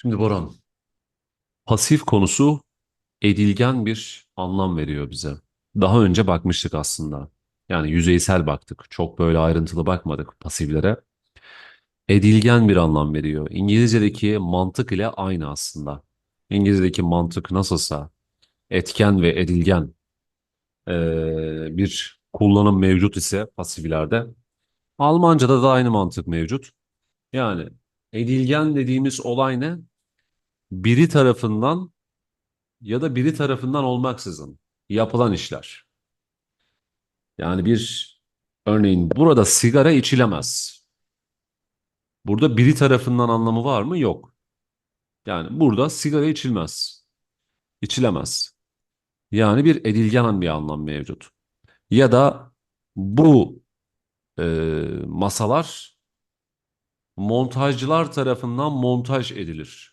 Şimdi Boran, pasif konusu edilgen bir anlam veriyor bize. Daha önce bakmıştık aslında. Yani yüzeysel baktık. Çok böyle ayrıntılı bakmadık pasiflere. Edilgen bir anlam veriyor. İngilizce'deki mantık ile aynı aslında. İngilizce'deki mantık nasılsa etken ve edilgen eee, bir kullanım mevcut ise pasiflerde. Almanca'da da aynı mantık mevcut. Yani edilgen dediğimiz olay ne? Biri tarafından ya da biri tarafından olmaksızın yapılan işler. Yani bir örneğin burada sigara içilemez. Burada biri tarafından anlamı var mı? Yok. Yani burada sigara içilmez. İçilemez. Yani bir edilgen bir anlam mevcut. Ya da bu e, masalar montajcılar tarafından montaj edilir.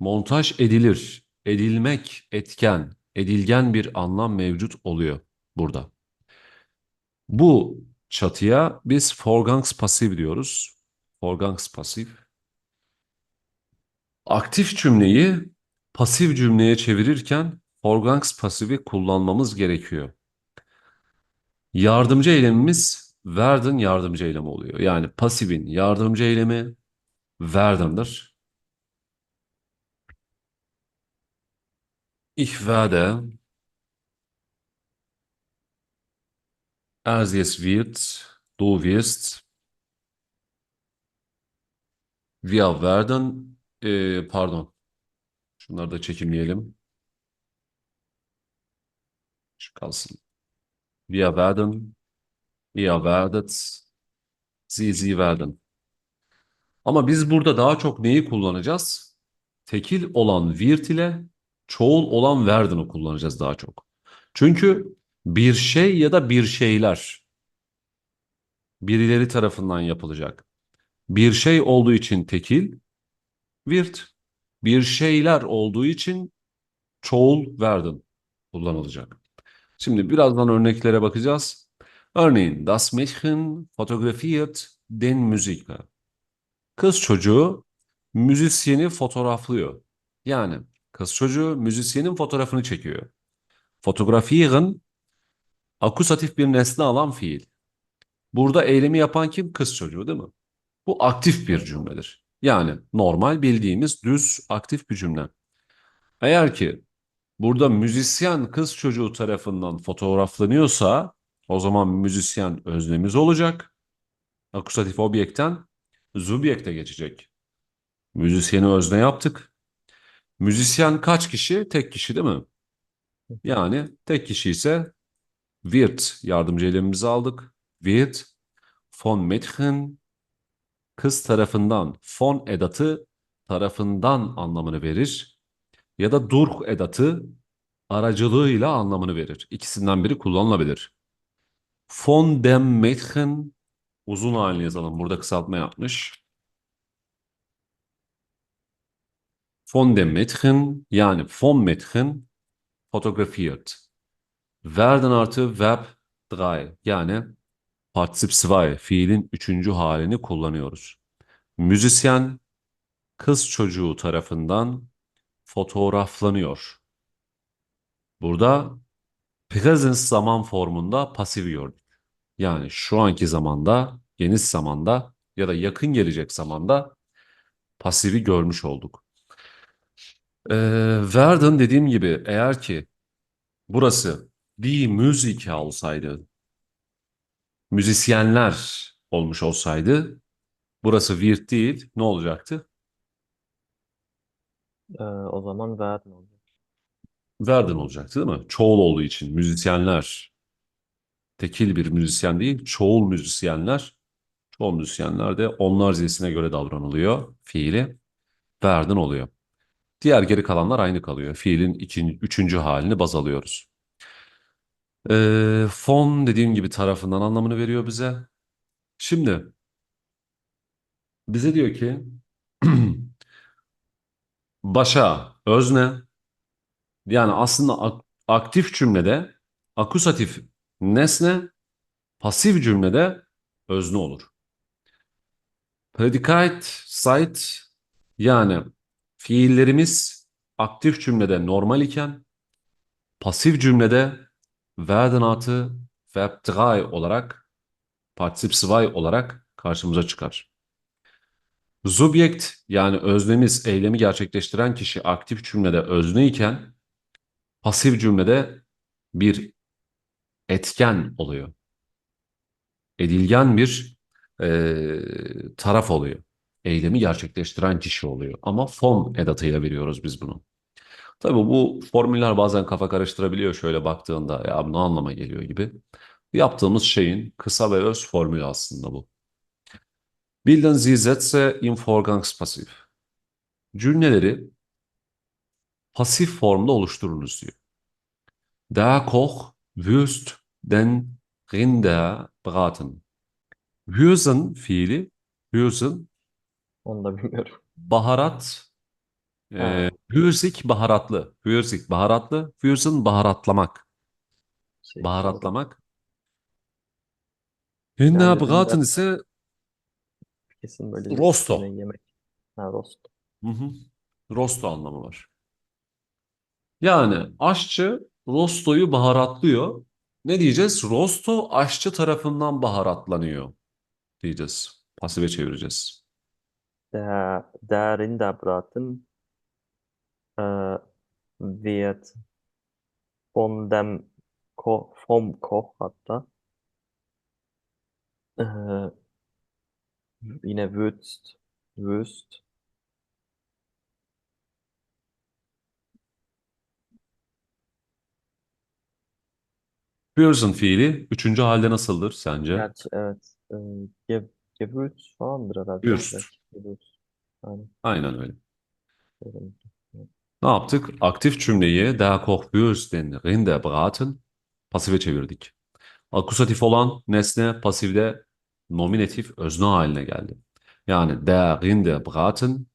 Montaj edilir. Edilmek, etken, edilgen bir anlam mevcut oluyor burada. Bu çatıya biz Vorgangspasif diyoruz. Vorgangspasif. Aktif cümleyi pasif cümleye çevirirken Vorgangspasif'i kullanmamız gerekiyor. Yardımcı eylemimiz werden yardımcı eylemi oluyor. Yani pasifin yardımcı eylemi werden'dır. Ich werde, er sie es wird, du wirst, wir werden, e, pardon, şunları da çekimleyelim. Şu kalsın. Wir werden, ihr werdet, sie, sie werden. Ama biz burada daha çok neyi kullanacağız? Tekil olan wird ile çoğul olan werden'ı kullanacağız daha çok. Çünkü bir şey ya da bir şeyler birileri tarafından yapılacak. Bir şey olduğu için tekil wird, bir şeyler olduğu için çoğul werden kullanılacak. Şimdi birazdan örneklere bakacağız. Örneğin das Mädchen fotografiert den Musiker. Kız çocuğu müzisyeni fotoğraflıyor. Yani kız çocuğu müzisyenin fotoğrafını çekiyor. Fotografieren akusatif bir nesne alan fiil. Burada eylemi yapan kim? Kız çocuğu değil mi? Bu aktif bir cümledir. Yani normal bildiğimiz düz aktif bir cümle. Eğer ki burada müzisyen kız çocuğu tarafından fotoğraflanıyorsa o zaman müzisyen öznemiz olacak. Akusatif objekten subjekte geçecek. Müzisyeni özne yaptık. Müzisyen kaç kişi? Tek kişi değil mi? Yani tek kişi ise wird yardımcı eylemimizi aldık. Wird von Mädchen kız tarafından von edatı tarafından anlamını verir. Ya da durch edatı aracılığıyla anlamını verir. İkisinden biri kullanılabilir. Von dem Mädchen uzun halini yazalım. Burada kısaltma yapmış. Von dem Mädchen yani von Mädchen fotografiert. Werden artı verb 3 yani Partizip 2 fiilin üçüncü halini kullanıyoruz. Müzisyen kız çocuğu tarafından fotoğraflanıyor. Burada present zaman formunda pasif gördük. Yani şu anki zamanda, geniş zamanda ya da yakın gelecek zamanda pasifi görmüş olduk. Ee, Werden dediğim gibi eğer ki burası die Musiker olsaydı, müzisyenler olmuş olsaydı, burası wird değil, ne olacaktı? Ee, o zaman werden olacak. Werden olacaktı değil mi? Çoğul olduğu için müzisyenler, tekil bir müzisyen değil, çoğul müzisyenler, çoğul müzisyenler de onlar zilsine göre davranılıyor fiili. Werden oluyor. Diğer geri kalanlar aynı kalıyor. Fiilin ikinci, üçüncü halini baz alıyoruz. Ee, fon dediğim gibi tarafından anlamını veriyor bize. Şimdi bize diyor ki başa özne yani aslında ak- aktif cümlede akusatif nesne pasif cümlede özne olur. Predikat, site Yani fiillerimiz aktif cümlede normal iken pasif cümlede werden artı verb 3 olarak particip 2 olarak karşımıza çıkar. Subjekt yani öznemiz eylemi gerçekleştiren kişi aktif cümlede özne iken pasif cümlede bir etken oluyor. Edilgen bir eee, taraf oluyor. Eylemi gerçekleştiren kişi oluyor. Ama form edatıyla veriyoruz biz bunu. Tabii bu formüller bazen kafa karıştırabiliyor şöyle baktığında ya ne anlama geliyor gibi. Yaptığımız şeyin kısa ve öz formülü aslında bu. Bilden Sie Sätze im Vorgangspassiv. Cümleleri pasif formda oluşturunuz diyor. Der Koch würzt den Rinder braten. Würzen fiili, würzen Onu da bilmiyorum. baharat, e, Ha. würzig baharatlı, würzig baharatlı, würzen baharatlamak, Şey, baharatlamak. Rinder Yani braten Rinder- ise Kesin böyle Rosto. yine yemek. Ha rosto. Hı hı. Rosto anlamı var. Yani aşçı rostoyu baharatlıyor. Ne diyeceğiz? Rosto aşçı tarafından baharatlanıyor diyeceğiz. Pasife çevireceğiz. Der, der Rinderbraten äh, wird von dem Ko vom Koch hatta äh, yine würzt, würzt Würzen fiili üçüncü halde nasıldır sence? Gerçi evet. Ee, ge Gewürz falandır herhalde. Würzt. Gewürz. Aynen. Aynen öyle. Öyle. Ne yaptık? Aktif cümleyi Der Koch würzt den Rinder braten pasife çevirdik. Akusatif olan nesne pasifde nominatif özne haline geldi. Yani der Rinder braten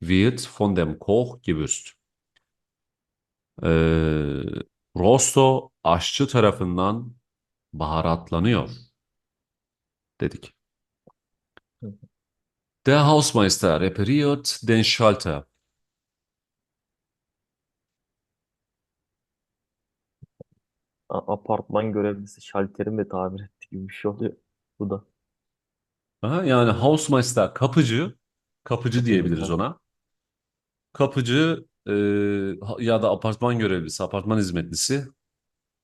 wird von dem Koch gewürzt. Ee, rosto aşçı tarafından baharatlanıyor dedik. Hı hı. Der Hausmeister repariert den Schalter. A- Apartman görevlisi şalteri mi tamir etti gibi bir şey oluyor. Bu da. Aha, yani Hausmeister kapıcı, kapıcı diyebiliriz ona. Kapıcı e, ya da apartman görevlisi, apartman hizmetlisi.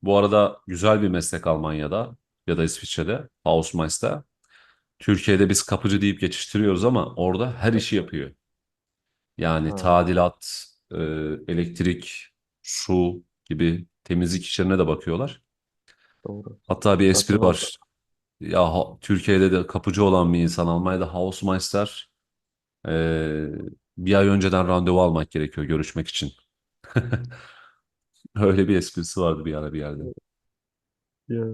Bu arada güzel bir meslek Almanya'da ya da İsviçre'de Hausmeister. Türkiye'de biz kapıcı deyip geçiştiriyoruz ama orada her işi yapıyor. Yani Ha. tadilat, e, elektrik, su gibi temizlik işlerine de bakıyorlar. Doğru. Hatta bir espri Zaten var. Ya ha- Türkiye'de de kapıcı olan bir insan Almanya'da Hausmeister e, bir ay önceden randevu almak gerekiyor görüşmek için. Öyle bir esprisi vardı bir ara bir yerde. Ya,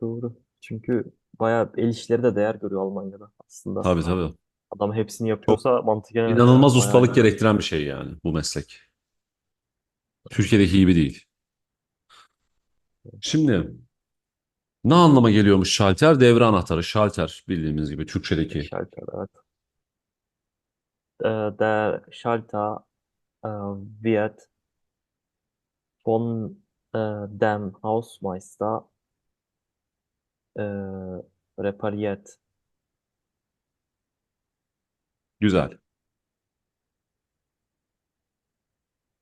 doğru. Çünkü bayağı el işleri de değer görüyor Almanya'da aslında. Tabii tabii. Adam hepsini yapıyorsa mantıken İnanılmaz bayağı ustalık gerektiren bir şey yani bu meslek. Türkiye'deki gibi değil. Şimdi ne anlama geliyormuş şalter? Devre anahtarı. Şalter bildiğimiz gibi Türkçedeki. Schalter, evet. Äh, der Schalter äh, wird von äh, dem Hausmeister äh, repariert. Güzel.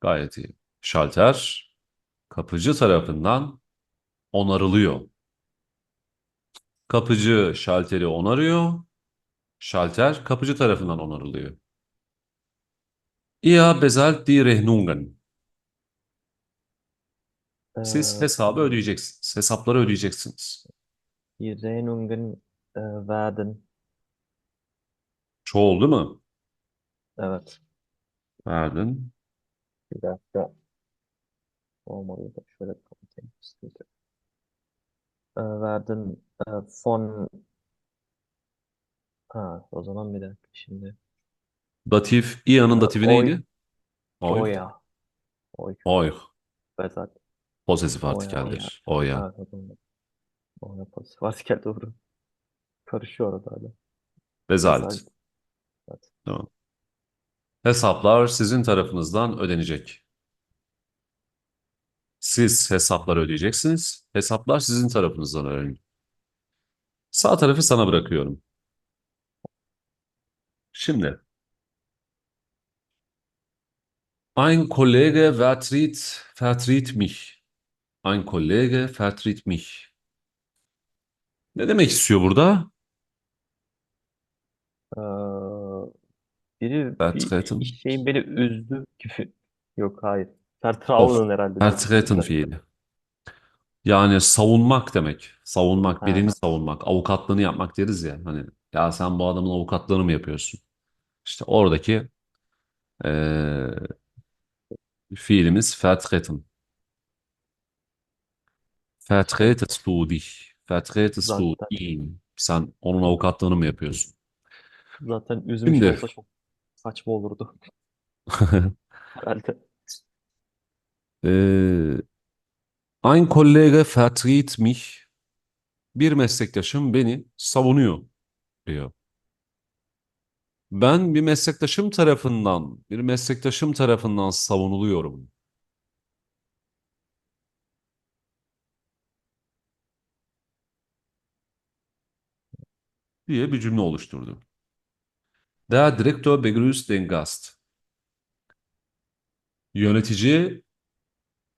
Gayet iyi. Şalter kapıcı tarafından onarılıyor. Kapıcı şalteri onarıyor. Şalter kapıcı tarafından onarılıyor. Ihr bezahlt die Rechnungen. Siz Äh, hesabı ödeyeceksiniz. Hesapları ödeyeceksiniz. Die Rechnungen äh, werden, Çoğul değil mi? evet, Verdin. bir dakika. Olmadı da şöyle kapatayım. Sıkıntı. Äh, werden von, ha, o zaman bir dakika şimdi. Datif. Ia'nın datifi Oy. neydi? Oy. Oya. Oy. Oy. Bezahlt. Posesif Oya, artikeldir. Oya. Ha, tamam. Oya pasif artikel doğru. Karışıyor orada hala. Bezahlt. Evet. Tamam. Hesaplar sizin tarafınızdan ödenecek. Siz hesapları ödeyeceksiniz. Hesaplar sizin tarafınızdan ödenecek. Sağ tarafı sana bırakıyorum. Şimdi ein Kollege vertritt, vertritt mich. Ein Kollege vertritt mich. Ne demek istiyor burada? Ee, biri Vertreten. bir şeyin beni üzdü gibi. Yok hayır. Vertrauen herhalde. istediler. fiili. Yani savunmak demek. Savunmak, birini savunmak, avukatlığını yapmak deriz ya. Hani ya sen bu adamın avukatlığını mı yapıyorsun? İşte oradaki eee fiilimiz vertreten. Vertretest du dich? Vertretest du zaten ihn? Sen onun avukatlığını mı yapıyorsun? zaten üzmüş Şimdi olsa çok saçma olurdu herhalde. eee ein Kollege vertritt mich. Bir meslektaşım beni savunuyor diyor. Ben bir meslektaşım tarafından, bir meslektaşım tarafından savunuluyorum. Diye bir cümle oluşturdu. Der Direktor begrüßt den Gast. Yönetici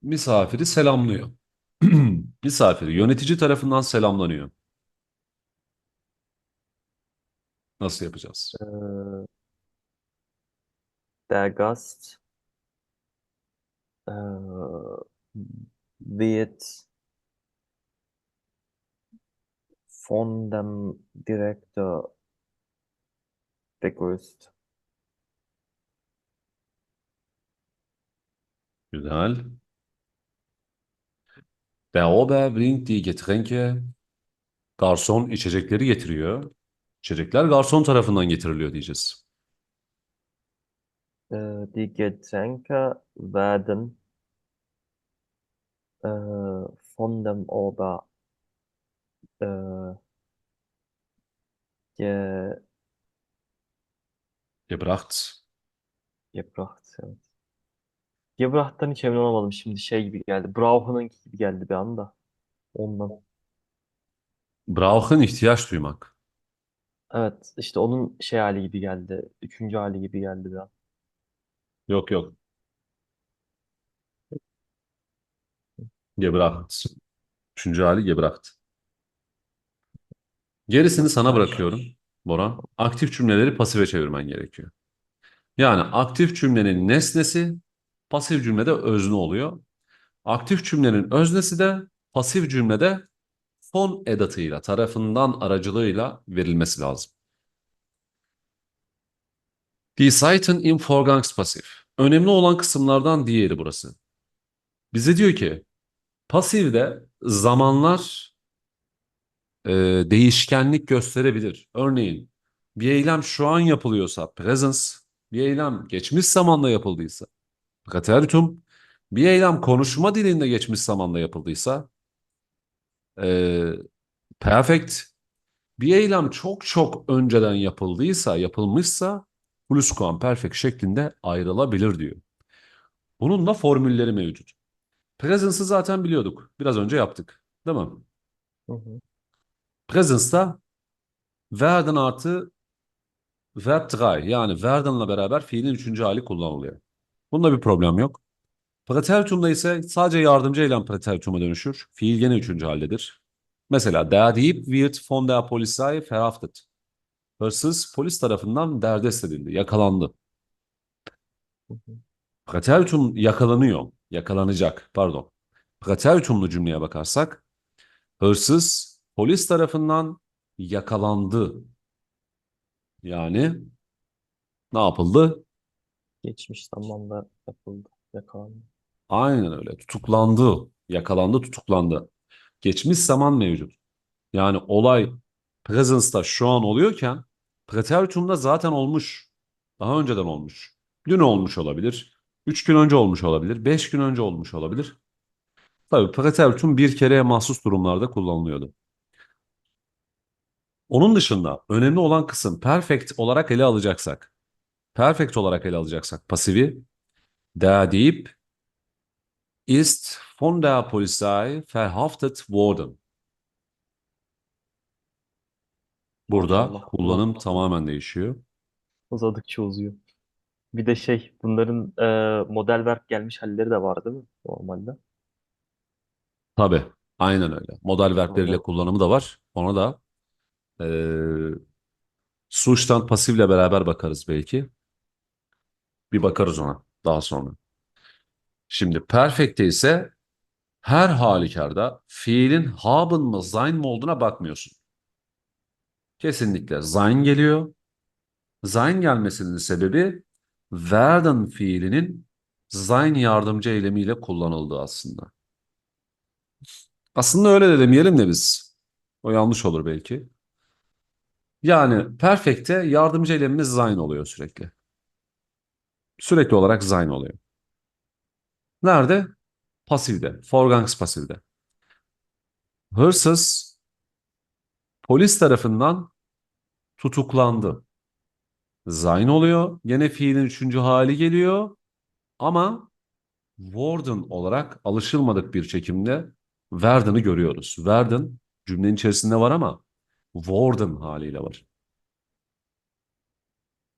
misafiri selamlıyor. Misafiri yönetici tarafından selamlanıyor. Nasıl yapacağız? Ee, der Gast äh, wird von dem Direktor begrüßt. Güzel. Der bringt die Getränke. Garson içecekleri getiriyor. İçecekler garson tarafından getiriliyor diyeceğiz. Äh, die Getränke werden äh, von dem Ober ge Gebracht. gebracht. Evet. Gebracht'tan hiç emin olamadım. Şimdi şey gibi geldi. Brauchen'ınki gibi geldi bir anda. Ondan. Brauchen ihtiyaç duymak. Evet, işte onun şey hali gibi geldi. Üçüncü hali gibi geldi bir an. Yok yok. Gebracht. Üçüncü hali gebracht. Gerisini sana bırakıyorum Boran. Aktif cümleleri pasife çevirmen gerekiyor. Yani aktif cümlenin nesnesi pasif cümlede özne oluyor. Aktif cümlenin öznesi de pasif cümlede fon edatıyla, tarafından aracılığıyla verilmesi lazım. Die Seiten im Vorgangspasif. Önemli olan kısımlardan diğeri burası. Bize diyor ki pasifde zamanlar e, değişkenlik gösterebilir. Örneğin bir eylem şu an yapılıyorsa presence, bir eylem geçmiş zamanda yapıldıysa preteritum, bir eylem konuşma dilinde geçmiş zamanda yapıldıysa e, perfect, bir eylem çok çok önceden yapıldıysa, yapılmışsa pluscuamperfect şeklinde ayrılabilir diyor. Bunun da formülleri mevcut. Presence'ı zaten biliyorduk. Biraz önce yaptık. Değil mi? Hı hı. Presence'da werden artı verb 3 yani werden'la beraber fiilin üçüncü hali kullanılıyor. Bunda bir problem yok. Präteritum'da ise sadece yardımcı eylem präterituma dönüşür. Fiil gene üçüncü haldedir. Mesela der Dieb wird von der Polizei verhaftet. Hırsız polis tarafından derdest edildi, yakalandı. Präteritum yakalanıyor, yakalanacak, pardon. Präteritumlu cümleye bakarsak, hırsız polis tarafından yakalandı. Yani ne yapıldı? Geçmiş zamanda yapıldı. Yakalandı. Aynen öyle. Tutuklandı. Yakalandı, tutuklandı. Geçmiş zaman mevcut. Yani olay presence'da şu an oluyorken preteritumda zaten olmuş. Daha önceden olmuş. Dün olmuş olabilir. Üç gün önce olmuş olabilir. Beş gün önce olmuş olabilir. Tabii preteritum bir kereye mahsus durumlarda kullanılıyordu. Onun dışında önemli olan kısım perfect olarak ele alacaksak perfect olarak ele alacaksak pasifi der Dieb ist von der Polizei verhaftet worden. Burada Maşallah. kullanım tamamen değişiyor. Uzadıkça uzuyor. Bir de şey bunların e, model verb gelmiş halleri de var değil mi normalde? Tabii, aynen öyle. Modal verbleriyle Anladım. kullanımı da var. Ona da eee Zustand pasifle beraber bakarız belki. Bir bakarız ona daha sonra. Şimdi perfect'te ise her halükarda fiilin haben mı sein mi olduğuna bakmıyorsun. Kesinlikle sein geliyor. Sein gelmesinin sebebi werden fiilinin sein yardımcı eylemiyle kullanıldığı aslında. Aslında öyle de demeyelim de biz. O yanlış olur belki. Yani perfect'te yardımcı eylemimiz sein oluyor sürekli. Sürekli olarak sein oluyor. Nerede? Pasifde. Vorgangspasifde. Hırsız polis tarafından tutuklandı. Sein oluyor. Gene fiilin üçüncü hali geliyor. Ama worden olarak alışılmadık bir çekimde werden'ı görüyoruz. Werden cümlenin içerisinde var ama worden haliyle var.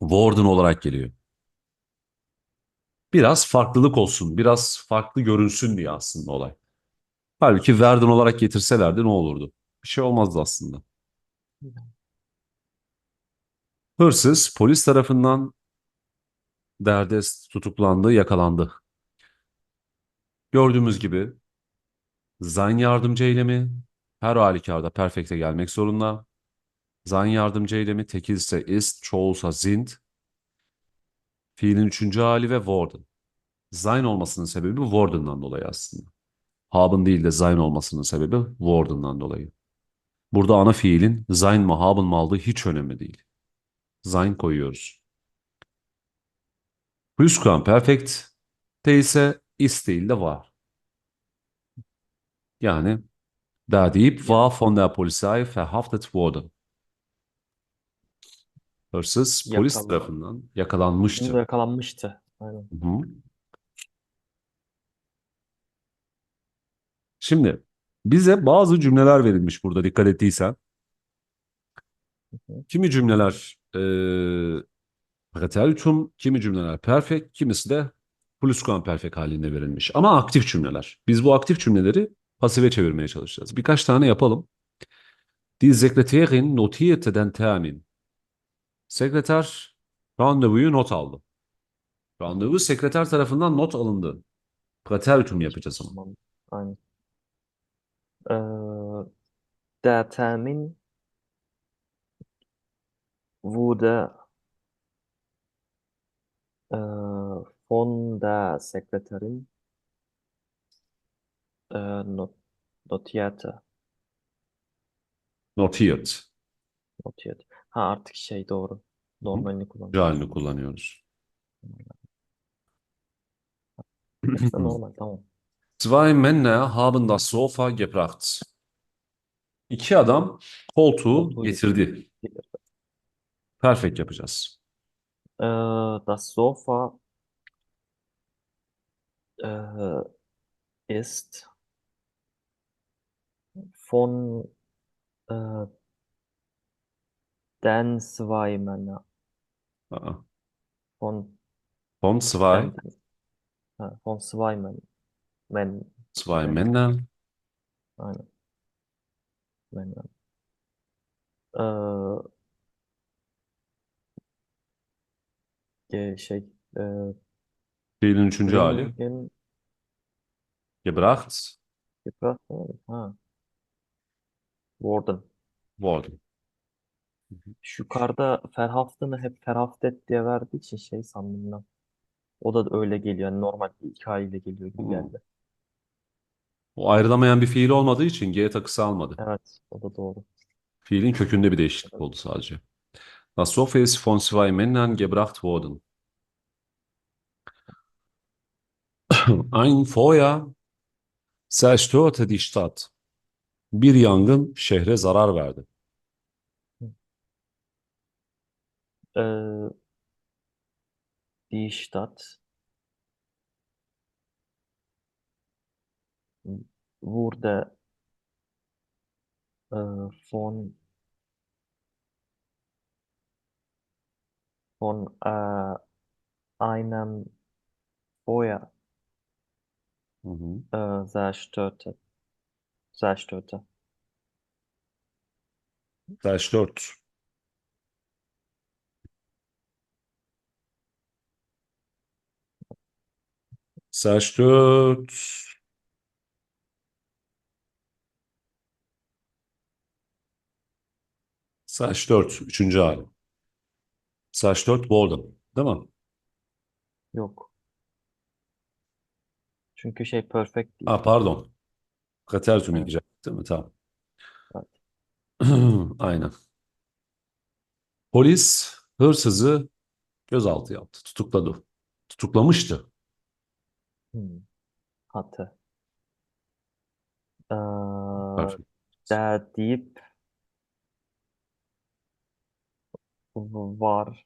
Worden olarak geliyor. Biraz farklılık olsun, biraz farklı görünsün diye aslında olay. Halbuki Verdun olarak getirselerdi ne olurdu? Bir şey olmazdı aslında. Hırsız polis tarafından derdest tutuklandı, yakalandı. Gördüğümüz gibi sein yardımcı eylemi her halükarda perfekte gelmek zorunda. Sein yardımcı eylemi tekilse ist, çoğulsa sind. Fiilin üçüncü hali ve worden. Sein olmasının sebebi worden'dan dolayı aslında. Haben değil de sein olmasının sebebi worden'dan dolayı. Burada ana fiilin sein mi haben mı aldığı hiç önemli değil. Sein koyuyoruz. Pluscuamperfekt de ise ist değil de var. Yani der Dieb war von der Polizei verhaftet worden. Hırsız polis Yakalan- tarafından yakalanmıştı. yakalanmıştı. Aynen. Hı hı. Şimdi bize bazı cümleler verilmiş burada dikkat ettiysen. Kimi cümleler eee Präteritum, kimi cümleler perfect, kimisi de pluscuamperfect halinde verilmiş. Ama aktif cümleler. Biz bu aktif cümleleri pasife çevirmeye çalışacağız. Birkaç tane yapalım. Die Sekretärin notierte den Termin. Sekreter randevuyu not aldı. Randevu sekreter tarafından not alındı. Präteritum yapacağız ama. Aynen. Ee, der Termin wurde äh, von der Sekretärin äh, not notierte. Notiert. Notiert. Ha artık şey doğru. Normalini kullanıyoruz. Halini kullanıyoruz. Aslında normal tamam. Zwei Männer haben das Sofa gebracht. İki adam koltuğu Koltuğu getirdi. Perfect yapacağız. Äh, das Sofa äh, ist von äh, den zwei Männern. Aa. Von, Von zwei, von zwei Männern. Zwei Evet. Männer aynen. Männern. Äh, ge- şey, üçüncü hali. bringen, Gebracht gebracht, ha. Worden. worden. Şu yukarıda Verhaften'ı hep Verhaftet diye verdiği için şey sandım ben. O da öyle geliyor. Yani normal bir hikayeyle geliyor gibi Hmm. geldi. O ayrılamayan bir fiil olmadığı için G takısı almadı. Evet, o da doğru. Fiilin kökünde bir değişiklik oldu sadece. Das Sofa ist von zwei Männern gebracht worden. Ein Feuer zerstörte die Stadt. Bir yangın şehre zarar verdi. Ee, die Stadt wurde äh, von von äh, einem Feuer hı. äh, zerstört. Zerstört. Zerstört. Zerstört. Zerstört. Üçüncü hali. Zerstört worden. Değil mi? Yok. Çünkü şey perfect değil. Ha pardon. Katertüm Evet. diyecek. Değil mi? Tamam. Evet. Aynen. Polis hırsızı gözaltı yaptı. Tutukladı. Tutuklamıştı. Hmm. Hatte. Äh, Perfect. der war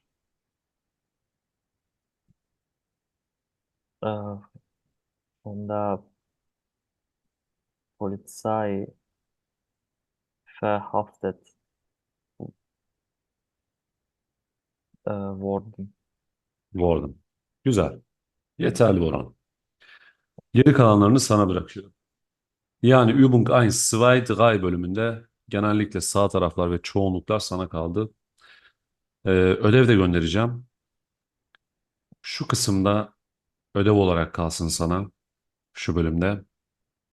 äh, von der Polizei verhaftet äh, worden. Worden. Güzel. Yeterli Boran. Geri kalanlarını sana bırakıyorum. Yani Übung 1, 2, 3 bölümünde genellikle sağ taraflar ve çoğunluklar sana kaldı. Ee, ödev de göndereceğim. Şu kısımda ödev olarak kalsın sana şu bölümde.